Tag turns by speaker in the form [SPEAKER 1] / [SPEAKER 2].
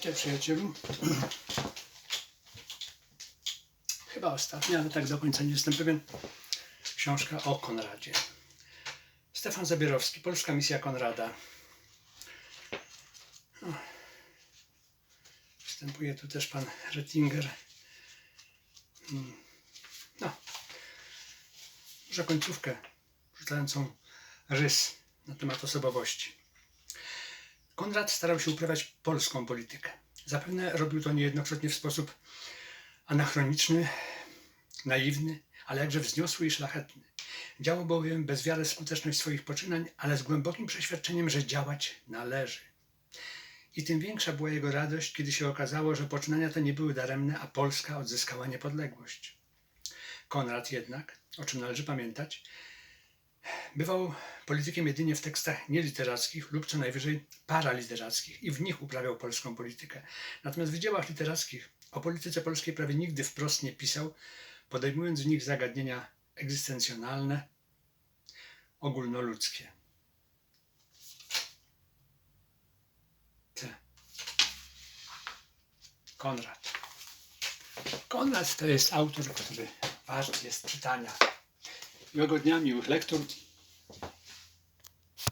[SPEAKER 1] Witaj przyjacielu. Chyba ostatnia, ale tak do końca nie jestem pewien. Książka o Konradzie. Stefan Zabierowski, Polska Misja Konrada. O. Wstępuje tu też pan Rettinger. Mm. No. Może końcówkę rzucającą rys na temat osobowości. Konrad starał się uprawiać polską politykę. Zapewne robił to niejednokrotnie w sposób anachroniczny, naiwny, ale jakże wzniosły i szlachetny. Działał bowiem bez wiary w skuteczność swoich poczynań, ale z głębokim przeświadczeniem, że działać należy. I tym większa była jego radość, kiedy się okazało, że poczynania te nie były daremne, a Polska odzyskała niepodległość. Konrad jednak, o czym należy pamiętać, Bywał politykiem jedynie w tekstach nieliterackich lub co najwyżej paraliterackich i w nich uprawiał polską politykę. Natomiast w dziełach literackich o polityce polskiej prawie nigdy wprost nie pisał, podejmując w nich zagadnienia egzystencjonalne, ogólnoludzkie. Te. Konrad. Konrad to jest autor, który wart jest czytania. Miłego dnia, miłych lektur.